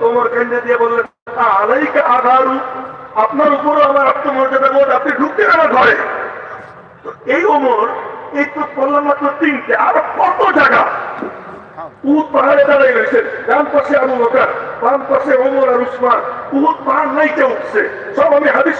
তোমার আধারু, আপনার উপরও আমার আত্মমর্যাদা বোধ, আপনি ঢুকতেন আমার ঘরে? এই ওমর, এই তো করলাম মাত্র তিনটে, আরও কত জায়গা? উহুদ পাহাড়ে ডান পাশে আবু বাম পাশে ওমর আর উসমান। উহুদ পাহাড় নাইতে উঠছে। সব আমি হাদিস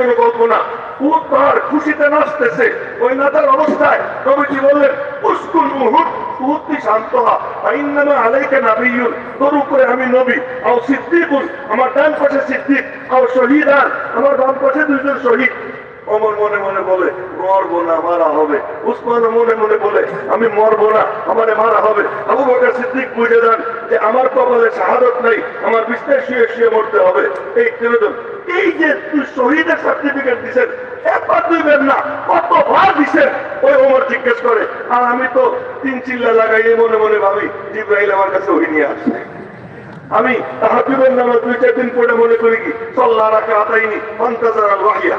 কোনো গল্প না। উহুদ পাহাড় খুশিতে নাচতেছে। ওই অবস্থায় বললেন উহুদ তুই শান্ত হ আলাইকা তোর উপরে আমি নবী। আও আমার ডান পাশে সিদ্দিক, আও শহীদান আমার বাম পাশে দুইজন শহীদ। অমর মনে মনে বলে, মরবো না, মারা হবে। উসমান মনে মনে বলে, আমি মরবো না, আমারে মারা হবে। আবু বকর সিদ্দিক বুঝে যান যে আমার কপালে শাহাদত নাই, আমার বিস্তার শুয়ে শুয়ে মরতে হবে। এই তিনজন এই যে শহীদের সার্টিফিকেট দিছেন, একবার দুইবার না, কতবার ওই ওমর জিজ্ঞেস করে, আর আমি তো তিন চিল্লা লাগাই মনে মনে ভাবি, জিব্রাইল আমার কাছে ওই নিয়ে আসছে। আমি নামাজ দুই চার দিন পড়ে মনে করি কি সল্লা রাখা আতাইনি পঞ্চাশ ওয়াহিয়া।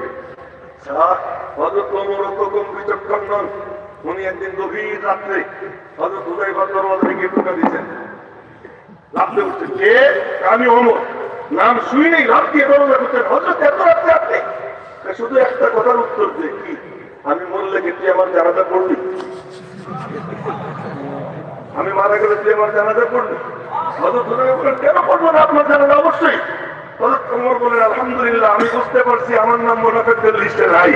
হজরত ওমর কম বিচক্ষণ নন। উনি একদিন গভীর রাত্রে হজরত উদয় দরওয়াজা থেকে ঢুকা দিয়েছেন। লাভতে উঠছেন কে? আমি অমর নাম শুই নেই লাভ দিয়ে দরজা করছেন। হজরত এত রাত্রে আপনি? শুধু একটা কথার উত্তর দিয়ে কি? আমি মরলে কি তুই আমার জানাজা পড়বি আমি মারা গেলে তুই আমার জানাজা পড়বি হজরত বলেন কেন পড়ব না? আপনার জানাজা অবশ্যই। আলহামদুলিল্লাহ, আমি বুঝতে পারছি আমার নাম মোনাফেকদের লিস্টে নাই।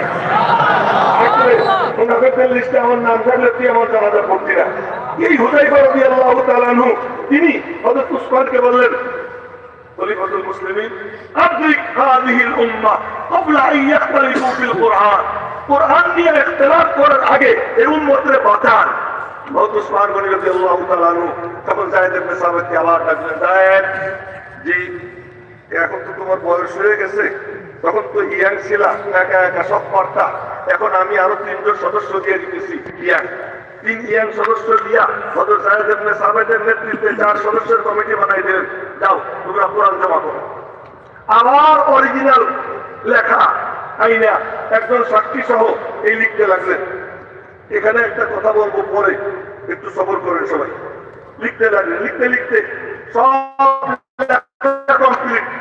মোনাফেকদের লিস্টে আমার নাম থাকলে তুই আমার জানাজা পড়তি না। এই হুদাই করবি আল্লাহ তালানু তিনি হজরত উসমানকে বললেন নিয়ে আগে এই তখন আবার ডাকলেন এখন তো তোমার বয়স হয়ে গেছে। তখন তো ইয়াং ছিলা, একা একা সব পারতা এখন আমি আরও তিনজন সদস্য দিয়ে দিতেছি, ইয়াং। তিন ইয়াং সদস্য দিয়া ইবনে সাবেদের নেতৃত্বে চার সদস্যের কমিটি বানাই দিলেন যাও, তোমরা কোরআন জমা করো। আবার অরিজিনাল লেখা, আইনা, একজন সাক্ষী সহ এই লিখতে লাগলেন। এখানে একটা কথা বলব পরে, একটু সফর করেন সবাই। লিখতে লাগলেন, লিখতে লিখতে সব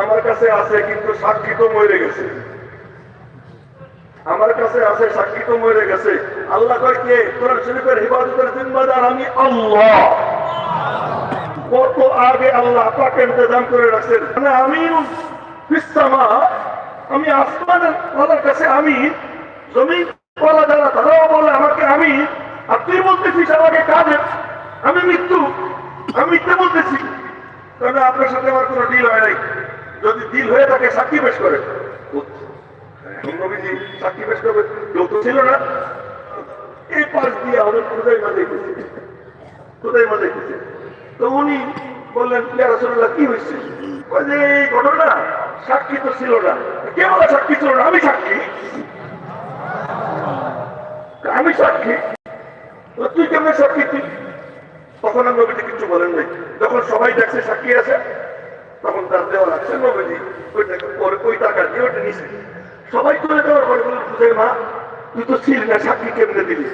আমার কাছে আছে, কিন্তু সাক্ষী তো মরে গেছে। আমার কাছে আছে, সাক্ষী তো মরে গেছে। আল্লাহ কয় কে? কোরআন শরীফের হিফাজতের জিম্মাদার আমি আল্লাহ। কত আগে আল্লাহ পাক ইন্তজাম করে রাখছেন। মানে আমি ফিসামা আমি আসমানের আল্লাহর কাছে আমি জমিন বলা যারা, তারাও বলে আমাকে আমি, আর তুই বলতেছিস আমাকে কাজে আমি মৃত্যু। আমি মিথ্যে বলতেছি। তবে আপনার সাথে আমার কোনো ডিল হয় নাই। যদি ডিল হয়ে থাকে, সাক্ষী পেশ করে। সাক্ষী করবে লোক তো ছিল না। এই পাশ দিয়ে আমাদের কোথায় কোথায় তো উনি বললেন কি হয়েছে? এই ঘটনা সাক্ষী তো ছিল না। কে বলে সাক্ষী ছিল না? আমি সাক্ষী। আমি সাক্ষী। তুই কেমন সাক্ষী তুই? তখন নবীজি কিছু বলেন নাই। যখন সবাই দেখছে সাক্ষী আছে তখন তার দেওয়া লাগছে। নবীজি ওইটাকে পরে ওই টাকা দিয়ে ওইটা নিছে। সবাই চলে যাওয়ার পরে বলে বুঝে মা, তুই তো ছিল না, সাক্ষী কেমনে দিলি?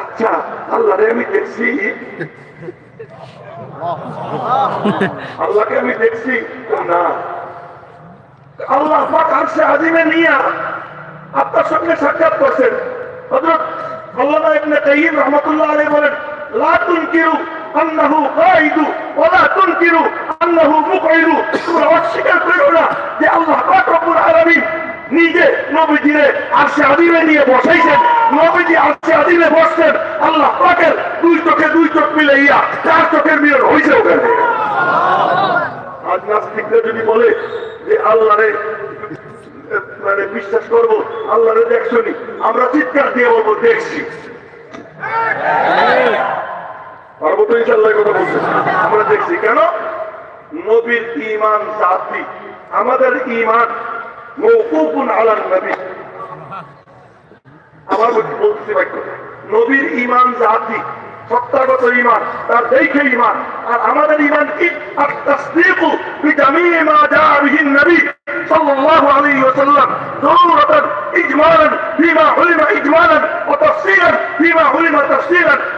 আচ্ছা আল্লাহ রে আমি দেখছি। আল্লাহকে আমি দেখছি? না আল্লাহ পাক আরশে আজিমে নিয়ে আপনার সঙ্গে সাক্ষাৎ করছেন। হযরত আল্লামা ইবনে কাইয়িম রাহমাতুল্লাহ আলাইহি বলেন, লা তুনকিরু আন্নাহু কাইদু ওয়া লা তুনকিরু আন্নাহু মুকইদু তোমরা অস্বীকার করো না যে আল্লাহ পাক রব্বুল আলামিন নিজে নবীজিরে নিয়ে বসাইছেন। নবীজি বসছেন। আল্লাহ পাকের দুই চোখে দুই চোখ মিলাইয়া চার চোখের মিলন হয়েছে ওখানে। আজ নাস্তিকরা যদি বলে যে মানে বিশ্বাস করব দেখছনি আমরা চিৎকার দিয়ে বলব, দেখছি। পারব তো ইনশাল্লাহ কথা বলছে আমরা দেখছি কেন? নবীর ইমান জাতি, আমাদের ইমান মৌকুফুন আলান নবী। বলতেছি বাক্য নবীর ইমান জাতি, সত্তাগত ইমান তার দেখে ইমান আর আমাদের ইমান কি?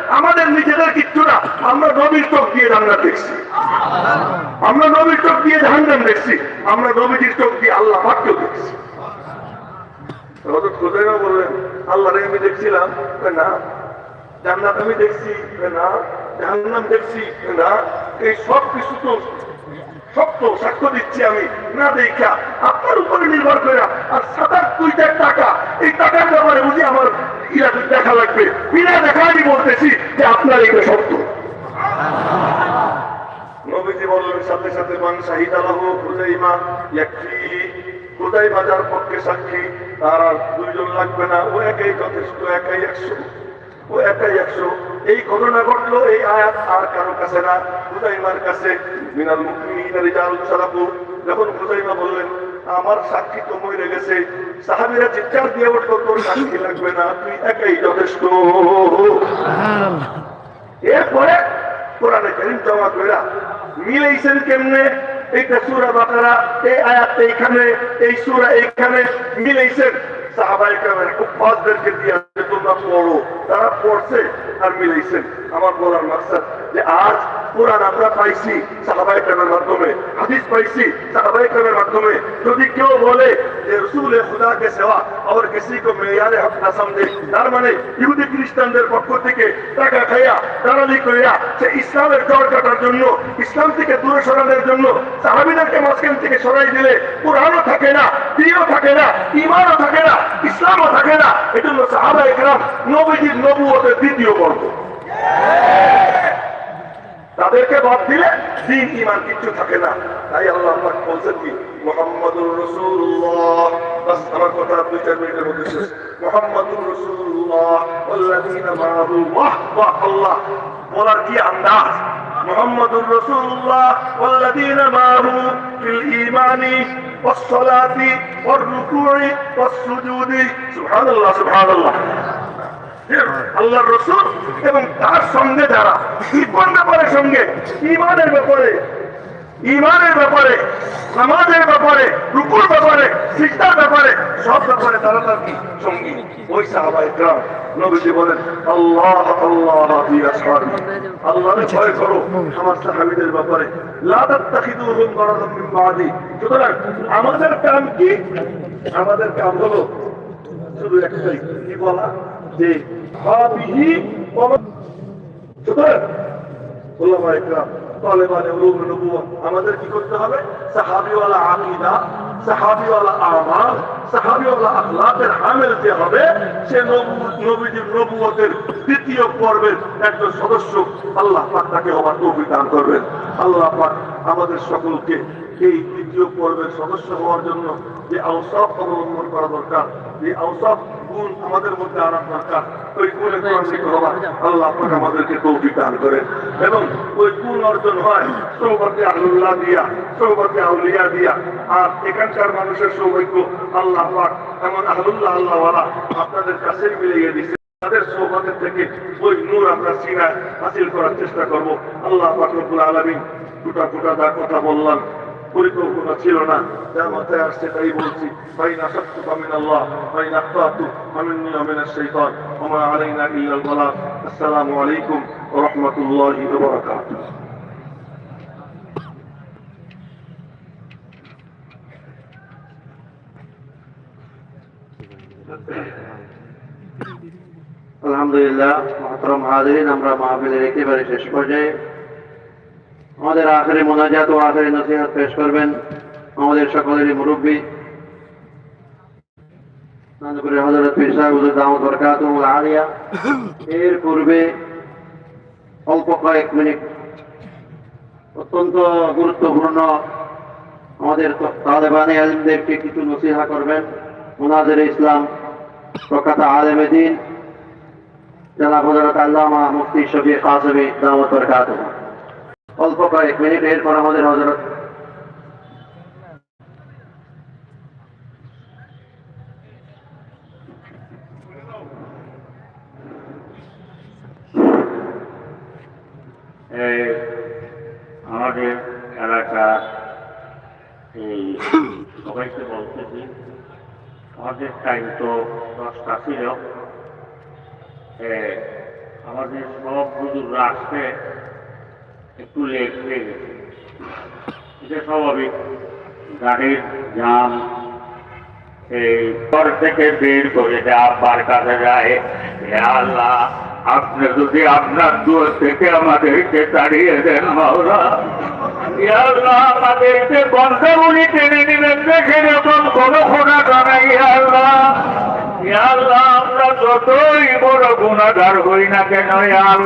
আমাদের নিজেদের কিচ্ছু না। আমরা নবীর চোখ দিয়ে জান্নাত দেখছি। আমরা নবীর চোখ দিয়ে জাহান্নাম দেখছি। আমরা নবীজির চোখ দিয়ে আল্লাহ দেখছি। হযরত খুজাইমা বললেন, আল্লাহরে আমি দেখছিলাম না? জান্নাত আমি দেখছি না? জাহান্নাম দেখছি না? এই সব কিছু তো সত্য সাক্ষ্য দিচ্ছি আমি। না দেখা, আপনার উপরে নির্ভর করে আর সাতার দুইটার টাকা, এই টাকার ব্যাপারে বুঝি আমার ইরা দেখা লাগবে। বিনা দেখা আমি বলতেছি যে আপনার এটা সত্য। নবীজি বললেন, সাথে সাথে মান শাহিদ আলাহ খুজাইমা ইয়াকফিহি খুজাইমা যার পক্ষে সাক্ষী। তার আর দুইজন লাগবে না। ও একাই যথেষ্ট একাই একশো। ও একাই একশো। এই ঘটনা ঘটলো এই আয়াত আর কারও কাছে না। খুজাইমার কাছে মিনাল সালাফু যখন খুজাইমা বললেন আমার সাক্ষী তো মরে গেছে। সাহাবীরা চিৎকার দিয়ে উঠল তোর সাক্ষী লাগবে না তুই একাই যথেষ্ট। এরপরে কোরআনে করিম জমা কইরা মিলাইছেন কেমনে? এইটা সুরা বাকারা, এই আয়াত এইখানে এই সুরা এইখানে মিলাইছেন সাহাবাই কামের কুফারদেরকে দিয়ে তোমরা পড়ো। তারা পড়ছে আর মিলাইছেন। আমার বলার মাকসাদ যে আজ কোরআন আমরা পাইছি সাহাবাই কামের মাধ্যমে, হাদিস পাইছি সাহাবাই কামের মাধ্যমে। যদি কেউ বলে যে রসুল সেবা কিসি কো মেয়ারে হক না সমঝে তার মানে ইহুদি খ্রিস্টানদের পক্ষ থেকে টাকা খাইয়া সে ইসলামের জড় কাটার জন্য, ইসলাম থেকে দূরে সরানোর জন্য সাহাবিদেরকে মাঝখান থেকে সরাই দিলে কোরআনও থাকে না, দিনও থাকে না ইমানও থাকে না, ইসলামও থাকে না। এজন্য সাহাবা একরাম নবীজির নবুয়তের দ্বিতীয় বর্গ তাদেরকে বাদ দিলে দিন ইমান কিচ্ছু থাকে না তাই আল্লাহ পাক বলছেন কি মোহাম্মদুর রসুল্লাহ বাস আমার কথা দুই চার মিনিটের মধ্যে শেষ মোহাম্মদুর রসুল্লাহ ওয়াল্লাযীনা মাআহু ওয়াহ ওয়াহ আল্লাহ বলার কি আন্দাজ মোহাম্মদুর রসুল্লাহ ওয়াল্লাযীনা মাআহু ফিল ঈমানি والصلاة والركوع والسجود سبحان الله سبحان الله আল্লাহর রসুল এবং তার সঙ্গে যারা কোন ব্যাপারের সঙ্গে ইমানের ব্যাপারে ইমানের ব্যাপারে, নামাজের ব্যাপারে, রুকুর ব্যাপারে শিক্ষার ব্যাপারে, সব ব্যাপারে তারা তার কি? সঙ্গী। ওই সাহাবাই গ্রাম নবীজি বলেন, আল্লাহ আল্লাহ আল্লাহরে ভয় করো, আমার সাহাবীদের ব্যাপারে। লা তাত্তাখিদুহুম গরাদাম মিন বাদি। সুতরাং আমাদের কাম কি? আমাদের কাম হলো শুধু একটাই, কি বলা? যে হাবিহি সুতরাং ওলামা ইকরাম তালেবানে উলুম নবুয়া আমাদের কি করতে হবে? আকীদা আমাল আখলাকের যে হবে, সে নবীজির নবুয়তের পর্বের একজন সদস্য আল্লাহ পাক তাকে হওয়ার তৌফিক দান করবেন। আল্লাহ পাক আমাদের সকলকে এই তৃতীয় পর্বের সদস্য হওয়ার জন্য যে আওসাফ অবলম্বন করা দরকার, যে আওসাফ গুণ আমাদের মধ্যে আনার দরকার। ওই গুণে ক্রমিক হওয়া। আল্লাহ পাক আমাদেরকে তৌফিক দান করেন। এবং ওই গুণ অর্জন হয় সৌভাগ্যে আল্লাহ দিয়া, সৌভাগ্যে আউলিয়া দিয়া। আর এখানকার মানুষের সৌভাগ্য আল্লাহ পাক, এমন আহলুল্লাহ, আল্লাহওয়ালা আপনাদের কাছে মিলিয়ে দিচ্ছে তাদের সৌভাগ্যের থেকে ওই নূর আমরা সিনায় হাসিল করার চেষ্টা করব। আল্লাহ পাক রব্বুল আলামিন কথা বললাম পরিকল্পনা ছিল না। যা মাথায় আসছে তাই বলছি, ফাইন আসাত্তু ফামিন আল্লাহ ফাইন আখতাতু, ফামিন্নি ওয়া মিনাশ শাইতান, ওয়া মা আলাইনা ইল্লাল বালাগ, আসসালামু আলাইকুম ওয়া রাহমাতুল্লাহি আলহামদুলিল্লাহ, মহতরম হাজিরিন, আমরা মাহফিলের একেবারে শেষ পর্যায়ে আমাদের আখেরি মোনাজাত ও আখেরি নসিহত পেশ করবেন। আমাদের সকলেরই মুরব্বী। বরকাতুল এর পূর্বে অল্প কয়েক মিনিট অত্যন্ত গুরুত্বপূর্ণ আমাদের তালেবানি আলিমদেরকে কিছু নসিহা করবেন। মুনাজের ইসলাম প্রখ্যাত আলেমে দিন। জনাব হজরত আল্লামা মুফতি শফি কাসমি দামত বরকাত অল্প কয়েক মিনিট, এরপর আমাদের হজরত আমাদের এলাকা, এই, সবাইকে বলতেছি আমাদের টাইম তো দশটা ছিল। আমাদের সব হুজুররা আসতে একটু লেট হয়ে গেছে। এটা স্বাভাবিক। গাড়ির জাম এই ঘর থেকে বের করে দেয় আব্বার কাছে যায়। আল্লাহ, আপনি যদি আপনার দুয়ার থেকে আমাদেরকে তাড়িয়ে দেন মাওলা। আল্লাহ, আমাদেরকে বন্ধগুলি টেনে নিবেন, দেখে যখন কোনো খোনা জানাই আল্লাহ। আল্লাহ, আমরা যতই বড় গুণাগার হই না কেন আল্লাহ।